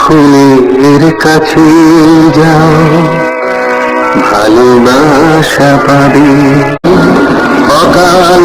ফুলের কাছে যাও ভালোবাসা পাবে। অকাল